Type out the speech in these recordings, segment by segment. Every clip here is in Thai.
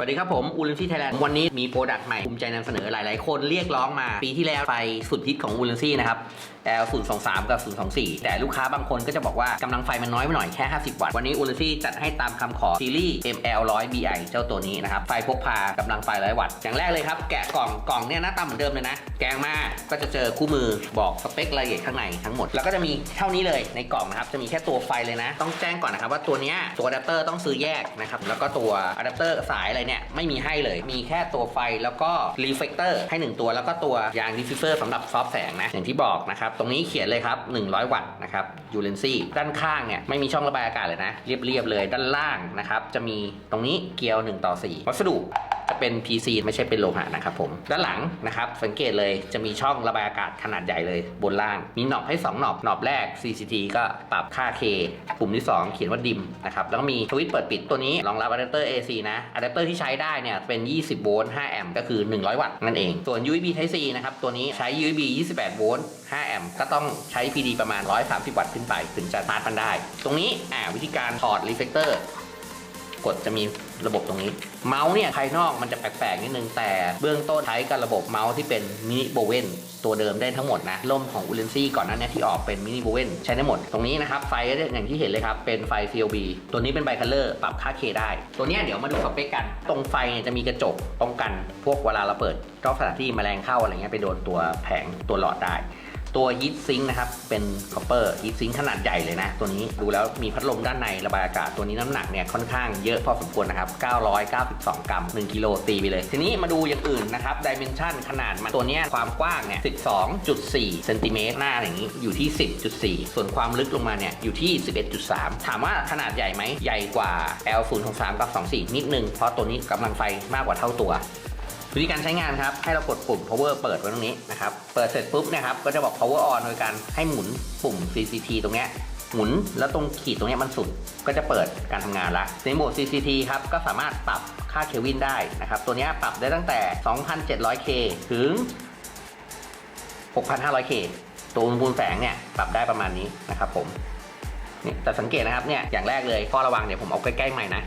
สวัสดีครับผมอูลินซี่ไทยแลนด์วันนี้มีโปรดักต์ใหม่ภูมิใจนำเสนอหลาย ๆ คนเรียกร้องมาปีที่แล้วไฟสุดฮิตของอูลินซี่นะครับ L 0 2 3 กับ 024 แต่ลูกค้าบางคนก็จะบอกว่ากำลังไฟมันน้อยไปหน่อยแค่ 50 วัตต์ วันนี้อูลินซี่จัดให้ตามคำขอซีรีส์ ML 100 BI เจ้าตัวนี้นะครับ ไฟพกพากำลังไฟ 100 วัตต์ อย่างแรกเลยครับ แกะกล่องกล่องเนี่ยหน้าตาเหมือนเดิมเลยนะ แกงมาก็จะเจอคู่มือบอกสเปครายละเอียดข้างในทั้งหมด แล้วก็จะมีเท่านี้เลยในกล่องนะครับจะมีแค่ตัวไฟเลยนะ ต้องแจ้งก่อนนะครับว่าตัวเนี้ยตัวอะแดปเตอร์ต้องซื้อแยกนะครับแล้วก็ตัวอะแดปเตอร์สายอะไรเนี่ยไม่มีให้เลย มีแค่ตัวไฟแล้วก็รีเฟกเตอร์ให้หนึ่งตัวแล้วก็ตัวยางดิฟฟิวเซอร์สำหรับซอฟแสงนะอย่างที่บอกนะครับ ตรงนี้เขียนเลยครับ 100 วัตต์นะครับยูเลนซี่ด้านข้างเนี่ยไม่มีช่องระบายอากาศเลยนะ เรียบๆเลยด้านล่างนะครับจะมีตรงนี้เกลียว 1 ต่อ 4 วัสดุ เป็น PC ไม่ใช่เป็นโลหะนะครับผม ด้านหลังนะครับสังเกตเลยจะมีช่องระบายอากาศขนาดใหญ่เลยบนล่าง มีหนอบให้ 2 หนอบ หนอบแรก CCT ก็ปรับค่า K ปุ่มที่ 2 เขียนว่าดิมนะครับ แล้วก็มีสวิตช์เปิดปิดตัวนี้รองรับอะแดปเตอร์ AC นะอะแดปเตอร์ที่ใช้ได้เนี่ยเป็น 20 โวลต์ 5 แอมป์ก็คือ 100 วัตต์นั่นเอง ส่วน USB Type C นะครับตัวนี้ใช้ USB 28 โวลต์ 5 แอมป์ก็ต้องใช้ PD ประมาณ 130 วัตต์ขึ้นไป ถึงจะชาร์จมันได้ ตรงนี้อ่าวิธีการถอดรีเฟกเตอร์ กดจะมีระบบตรงนี้ เมาส์เนี่ยภายนอกมันจะแปลกๆนิดนึง แต่เบื้องต้นใช้กับระบบเมาส์ที่เป็นมินิโบเวนตัวเดิมได้ทั้งหมดนะล่มของอูเลนซี่ก่อนหน้านี้ที่ออกเป็นมินิโบเวนใช้ได้หมด ตรงนี้นะครับ ไฟอย่างที่เห็นเลยครับ เป็นไฟ CLB ตัวนี้เป็นไบคัลเลอร์ปรับค่า K ได้ ตัวนี้เดี๋ยวมาดูสเปคกัน ตรงไฟเนี่ยจะมีกระจกป้องกันพวกเวลาเราเปิดรอบสถานที่แมลงเข้าอะไรเงี้ยไปโดนตัวแผงตัวหลอดได้ ตัวฮีทซิงค์นะครับ เป็นคอปเปอร์ฮีทซิงค์ขนาดใหญ่เลยนะ ตัวนี้ดูแล้วมีพัดลมด้านในระบายอากาศตัวนี้น้ำหนักเนี่ยค่อนข้างเยอะพอสมควรนะครับ 992 กรัม 1 กิโลตีไปเลย ทีนี้มาดูอย่างอื่นนะครับดิเมนชันขนาดมันตัวนี้ความกว้างเนี่ย 12.4 เซนติเมตรหน้าอย่างนี้อยู่ที่ 10.4 ส่วนความลึกลงมาเนี่ยอยู่ที่ 11.3 ถามว่าขนาดใหญ่ไหมใหญ่กว่า L 0 6 3 กับ 24 นิดนึงเพราะตัวนี้กำลังไฟมากกว่าเท่าตัว วิธีการใช้งานครับ ให้เรากดปุ่ม power เปิดไว้ตรงนี้นะครับ เปิดเสร็จปุ๊บนะครับ ก็จะบอก power on โดยการให้หมุนปุ่ม CCT ตรงเนี้ยหมุนแล้วตรงขีดตรงเนี้ยมันสุดก็จะเปิดการทำงานละในโหมด CCT ครับ ก็สามารถปรับค่าเควินได้นะครับ ตัวเนี้ยปรับได้ตั้งแต่ 2,700K ถึง 6,500K ตัวอุณหภูมิแสงเนี่ยปรับได้ประมาณนี้นะครับผมนี่แต่สังเกตนะครับเนี่ยอย่างแรกเลยข้อระวังเดี๋ยผมเอาใกล้ๆใหม่นะ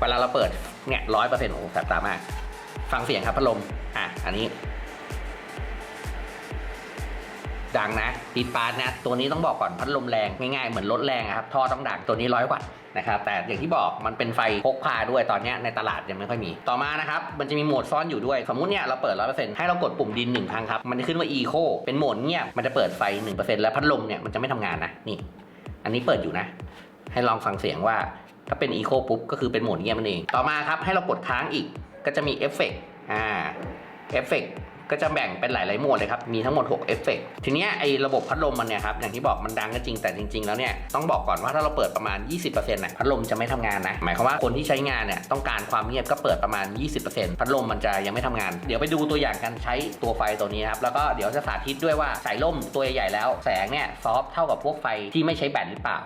เวลาเราเปิดเนี่ยร้อยเปอร์เซ็นต์โอ้โหแสบตามาก ฟังเสียงครับพัดลมอะอันนี้ ดังนะปีดปาร์ตนะ ตัวนี้ต้องบอกก่อนพัดลมแรงง่ายๆเหมือนรถแรงครับท่อต้องดังตัวนี้ร้อยวัตต์นะครับแต่อย่างที่บอกมันเป็นไฟพกพาด้วยตอนนี้ในตลาดยังไม่ค่อยมีต่อมานะครับมันจะมีโหมดซ่อนอยู่ด้วย สมมุติเนี่ยเราเปิดร้อยเปอร์เซ็นต์ให้เรากดปุ่มดินหนึ่งครั้งครับ มันจะขึ้นว่า eco เป็นโหมดเงียบมันจะเปิดไฟหนึ่งเปอร์เซ็นต์แล้วพัดลมเนี่ยมันจะไม่ทำงานนะนี่ อันนี้เปิดอยู่นะ ให้ลองฟังเสียงว่าถ้าเป็น eco ปุ๊บก็คือเป็นโหมดเงียบนั่นเอง ต่อมาครับให้เรากดค้างอีก ก็จะมีเอฟเฟกต์อ่าเอฟเฟกต์ก็จะแบ่งเป็นหลาย ๆ หมวดเลยครับ มีทั้งหมด 6 เอฟเฟกต์ทีนี้ไอ้ระบบพัดลมมันเนี่ยครับ อย่างที่บอกมันดังก็จริง แต่จริง ๆ แล้วเนี่ย ต้องบอกก่อนว่าถ้าเราเปิดประมาณ 20%น่ะพัดลมจะไม่ทำงานนะ หมายความว่าคนที่ใช้งานเนี่ยต้องการความเงียบก็เปิดประมาณ 20%พัดลมมันจะยังไม่ทำงาน เดี๋ยวไปดูตัวอย่างการใช้ตัวไฟตัวนี้ครับ แล้วก็เดี๋ยวจะสาธิตด้วยว่าสายล่มตัวใหญ่แล้ว แสงเนี่ยซอฟเท่ากับพวกไฟที่ไม่ใช้แบตหรือเปล่า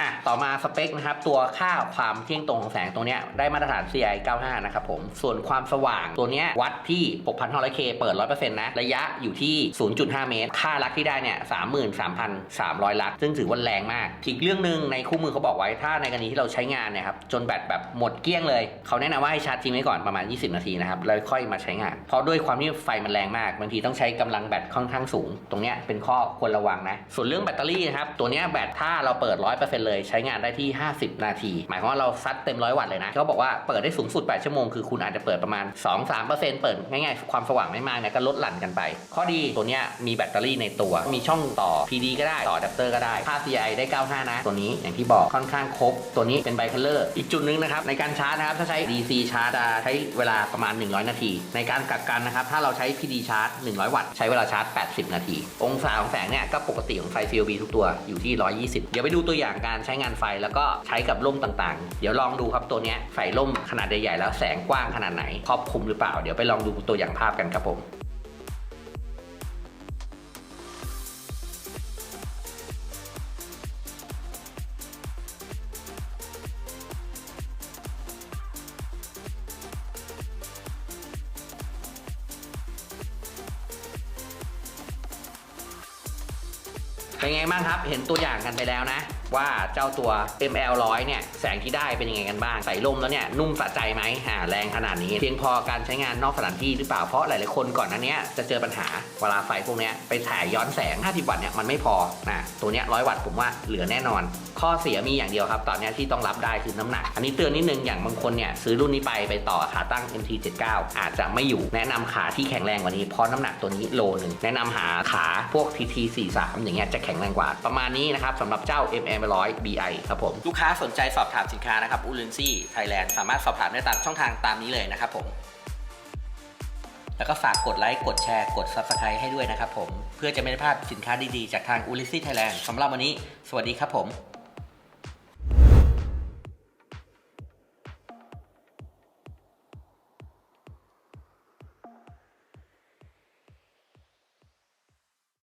อะต่อมาสเปคนะครับตัวค่าความเที่ยงตรงของแสงตัวเนี้ยได้มาตรฐาน CI 95 นะครับผม ส่วนความสว่างตัวเนี้ยวัดที่ 6,500K เปิด 100%นะ ระยะอยู่ที่ 0.5 เมตร ค่าลักที่ได้เนี่ย 33,300 ลัก ซึ่งถือว่าแรงมาก อีกเรื่องหนึ่งในคู่มือเขาบอกไว้ถ้าในกรณีที่เราใช้งานเนี่ยครับ จนแบตแบบหมดเกลี้ยงเลย เขาแนะนำว่าให้ชาร์จทิ้งไว้ก่อนประมาณ 20 นาทีนะครับแล้วค่อยมาใช้งาน เพราะด้วยความที่ไฟมันแรงมากบางทีต้องใช้กำลังแบตค่อนข้างสูง ตรงเนี้ยเป็นข้อควรระวังนะส่วนเรื่องแบตเตอรี่นะครับตัวเนี้ยแบตถ้าเราเปิด 100%เลยใช้งานได้ที่ 50 นาที หมายความว่าเราซัดเต็ม100วัตต์เลยนะเขาบอกว่าเปิดได้สูงสุด 8 ชั่วโมง คือคุณอาจจะเปิดประมาณ 2-3%เปิดง่ายๆ ความสว่างไม่มากเนี่ยก็ลดหลั่นกันไป ข้อดีตัวเนี้ยมีแบตเตอรี่ในตัว มีช่องต่อ PD ก็ได้ ต่ออะแดปเตอร์ก็ได้ ค่า CI ได้ 95 นะ ตัวนี้อย่างที่บอกค่อนข้างครบ ตัวนี้เป็นไบคัลเลอร์ อีกจุดหนึงนะครับในการชาร์จนะครับถ้าใช้ DC ชาร์จจะใช้เวลาประมาณ 100 นาที ในการกักกันนะครับถ้าเราใช้ PD ชาร์จ 100 วัตต์ใช้เวลาชาร์จ 80 นาที องศาของแสงเนี่ยก็ปกติของไฟ CLB ทุกตัวอยู่ที่ 120 เดี๋ยวไปดูตัวอย่างการการใช้งานไฟแล้วก็ใช้กับร่มต่างๆ เดี๋ยวลองดูครับตัวนี้ใส่ร่มขนาดใหญ่ๆแล้วแสงกว้างขนาดไหนครอบคลุมหรือเปล่า เดี๋ยวไปลองดูตัวอย่างภาพกันครับผมเป็นไงบ้างครับ เห็นตัวอย่างกันไปแล้วนะ ว่าเจ้าตัว ML 100 เนี่ยแสงที่ได้เป็นยังไงกันบ้าง ใส่ลมแล้วเนี่ยนุ่มสะใจไหมอ่าแรงขนาดนี้ เพียงพอการใช้งานนอกสถานที่หรือเปล่าเพราะหลายๆคนก่อนนั้นเนี้ยจะเจอปัญหาเวลาไฟพวกเนี้ยไปถ่ายย้อนแสง 50 วัตต์เนี่ยมันไม่พอนะตัวเนี้ย100วัตต์ผมว่าเหลือแน่นอน ข้อเสียมีอย่างเดียวครับ ตอนนี้ที่ต้องรับได้คือน้ำหนัก อันนี้เตือนนิดนึงอย่างบางคนเนี่ยซื้อรุ่นนี้ไปไปต่อขาตั้ง MT79 อาจจะไม่อยู่แนะนำขาที่แข็งแรงกว่านี้เพราะน้ำหนักตัวนี้โลหนึ่งแนะนำหาขาพวก TT43 อย่างเงี้ยจะแข็งแรงกว่าประมาณนี้นะครับสำหรับเจ้า m 1 0 0 BI ครับผม ลูกค้าสนใจสอบถามสินค้านะครับอูลินซี่ไทยแลนด์สามารถสอบถามได้ตามช่องทางตามนี้เลยนะครับผมแล้วก็ฝากกดไลค์ กดแชร์ กด Subscribe ให้ด้วยนะครับผม เพื่อจะไม่ได้พลาดสินค้าดีๆ จากทางอูลิซี่ไทยแลนด์สำหรับวันนี้ สวัสดีครับผม